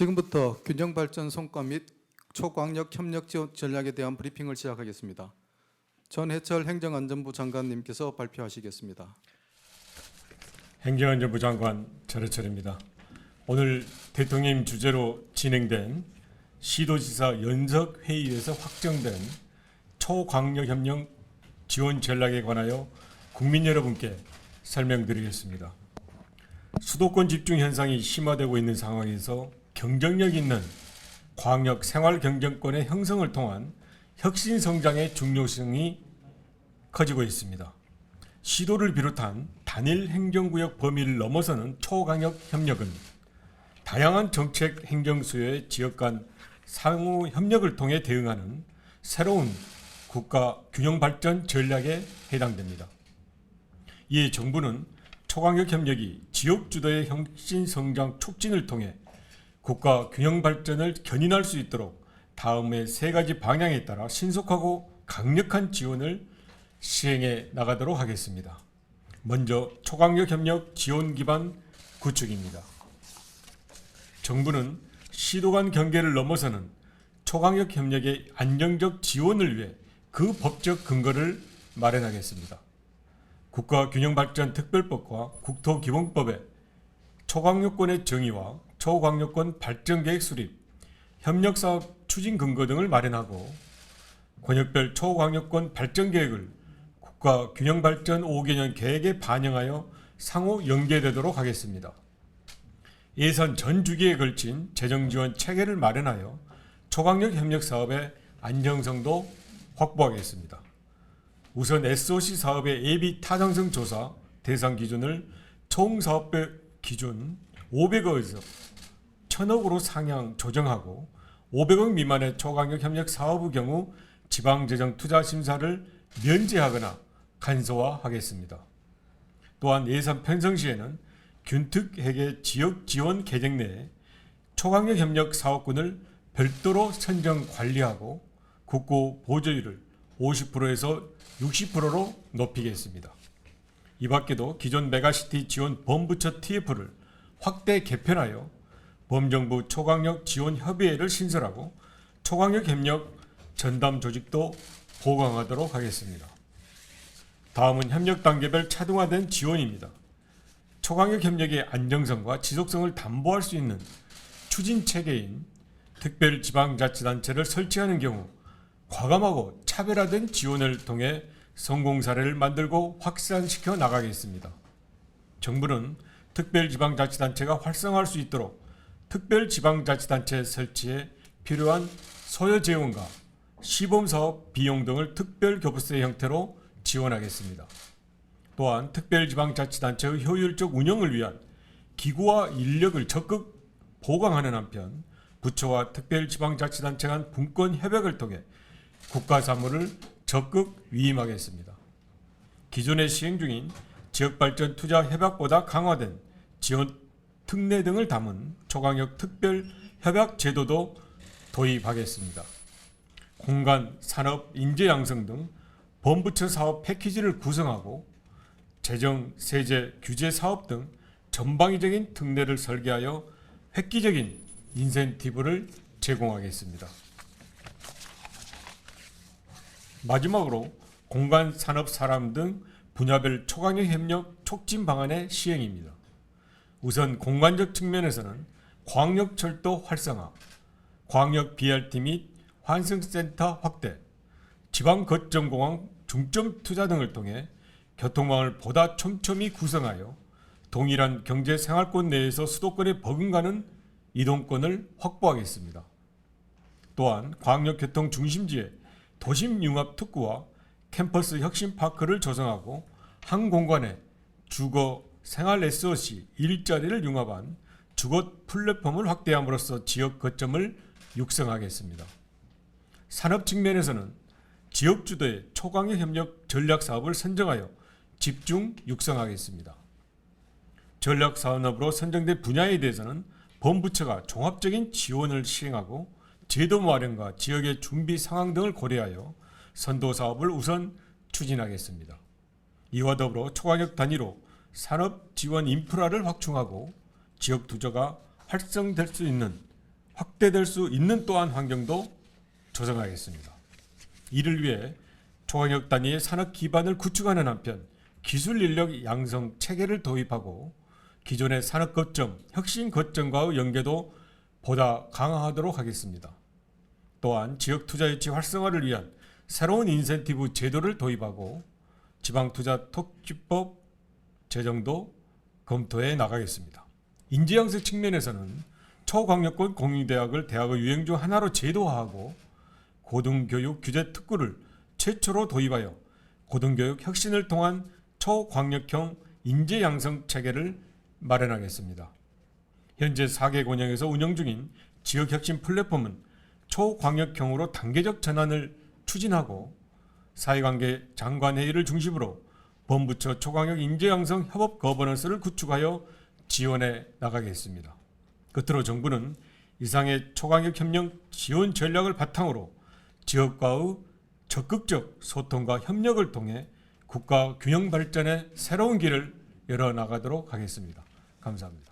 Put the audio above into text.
지금부터 균형 발전 성과 및 초광력 협력 전략에 대한 브리핑을 시작하겠습니다. 전해철 행정안전부 장관님께서 발표하시겠습니다. 행정안전부 장관 전해철입니다. 오늘 대통령 주재로 진행된 시도지사 연석 회의에서 확정된 초광역 협력 지원 전략에 관하여 국민 여러분께 설명드리겠습니다. 수도권 집중 현상이 심화되고 있는 상황에서 경쟁력 있는 광역 생활 경쟁권의 형성을 통한 혁신 성장의 중요성이 커지고 있습니다. 시도를 비롯한 단일 행정구역 범위를 넘어서는 초강력 협력은 다양한 정책 행정 수요의 지역 간 상호 협력을 통해 대응하는 새로운 국가 균형 발전 전략에 해당됩니다. 이에 정부는 초강력 협력이 지역 주도의 혁신 성장 촉진을 통해 국가 균형 발전을 견인할 수 있도록 다음의 세 가지 방향에 따라 신속하고 강력한 지원을 시행해 나가도록 하겠습니다. 먼저 초강력 협력 지원 기반 구축입니다. 정부는 시도 간 경계를 넘어서는 초강력 협력의 안정적 지원을 위해 그 법적 근거를 마련하겠습니다. 국가균형발전특별법과 국토기본법에 초강력권의 정의와 초강력권 발전계획 수립, 협력사업 추진 근거 등을 마련하고 권역별 초강력권 발전계획을 국가 균형발전 5개년 계획에 반영하여 상호 연계되도록 하겠습니다. 예산 전 주기에 걸친 재정 지원 체계를 마련하여 초강력 협력 사업의 안정성도 확보하겠습니다. 우선 SOC 사업의 예비 타당성 조사 대상 기준을 총 사업비 기준 500억에서 1000억으로 상향 조정하고 500억 미만의 초강력 협력 사업의 경우 지방재정 투자 심사를 면제하거나 간소화하겠습니다. 또한 예산 편성 시에는 균특회계 지역 지원 계획 내에 초강력 협력 사업군을 별도로 선정 관리하고 국고 보조율을 50%에서 60%로 높이겠습니다. 이 밖에도 기존 메가시티 지원 범부처 TF를 확대 개편하여 범정부 초강력 지원 협의회를 신설하고 초강력 협력 전담 조직도 보강하도록 하겠습니다. 다음은 협력 단계별 차등화된 지원입니다. 초강력 협력의 안정성과 지속성을 담보할 수 있는 추진 체계인 특별지방자치단체를 설치하는 경우 과감하고 차별화된 지원을 통해 성공 사례를 만들고 확산시켜 나가겠습니다. 정부는 특별지방자치단체가 활성화할 수 있도록 특별지방자치단체 설치에 필요한 소요 재원과 시범사업 비용 등을 특별교부세 형태로 지원하겠습니다. 또한 특별지방자치단체의 효율적 운영을 위한 기구와 인력을 적극 보강하는 한편 부처와 특별지방자치단체 간 분권 협약을 통해 국가 사무를 적극 위임하겠습니다. 기존에 시행 중인 지역발전 투자 협약보다 강화된 지원 특례 등을 담은 초강력 특별 협약 제도도 도입하겠습니다. 공간, 산업, 인재 양성 등 범부처 사업 패키지를 구성하고 재정, 세제, 규제 사업 등 전방위적인 특례를 설계하여 획기적인 인센티브를 제공하겠습니다. 마지막으로 공간, 산업, 사람 등 분야별 초강력 협력 촉진 방안의 시행입니다. 우선 공간적 측면에서는 광역철도 활성화, 광역 BRT 및 환승센터 확대, 지방 거점공항 중점 투자 등을 통해 교통망을 보다 촘촘히 구성하여 동일한 경제 생활권 내에서 수도권에 버금가는 이동권을 확보하겠습니다. 또한 광역교통 중심지에 도심 융합 특구와 캠퍼스 혁신 파크를 조성하고 한 공간에 주거 생활 SOC 일자리를 융합한 주거 플랫폼을 확대함으로써 지역 거점을 육성하겠습니다. 산업 측면에서는 지역 주도의 초강력 협력 전략 사업을 선정하여 집중 육성하겠습니다. 전략 사업으로 선정된 분야에 대해서는 본부처가 종합적인 지원을 시행하고 제도 마련과 지역의 준비 상황 등을 고려하여 선도 사업을 우선 추진하겠습니다. 이와 더불어 초강력 단위로 산업 지원 인프라를 확충하고 지역 투자가 활성될 수 있는 확대될 수 있는 또한 환경도 조성하겠습니다. 이를 위해 초강력 단위의 산업 기반을 구축하는 한편 기술 인력 양성 체계를 도입하고 기존의 산업 거점, 혁신 거점과의 연계도 보다 강화하도록 하겠습니다. 또한 지역 투자 유치 활성화를 위한 새로운 인센티브 제도를 도입하고 지방 투자 특집법 제정도 검토해 나가겠습니다. 인재 양성 측면에서는 초광역권 공립대학을 대학의 유행 중 하나로 제도화하고 고등교육 규제 특구를 최초로 도입하여 고등교육 혁신을 통한 초광역형 인재 양성 체계를 마련하겠습니다. 현재 4개 권역에서 운영 중인 지역 혁신 플랫폼은 초광역형으로 단계적 전환을 추진하고 사회관계 장관회의를 중심으로 본부처 초광역 인재양성 협업 거버넌스를 구축하여 지원해 나가겠습니다. 끝으로 정부는 이상의 초광역 협력 지원 전략을 바탕으로 지역과의 적극적 소통과 협력을 통해 국가 균형 발전의 새로운 길을 열어 나가도록 하겠습니다. 감사합니다.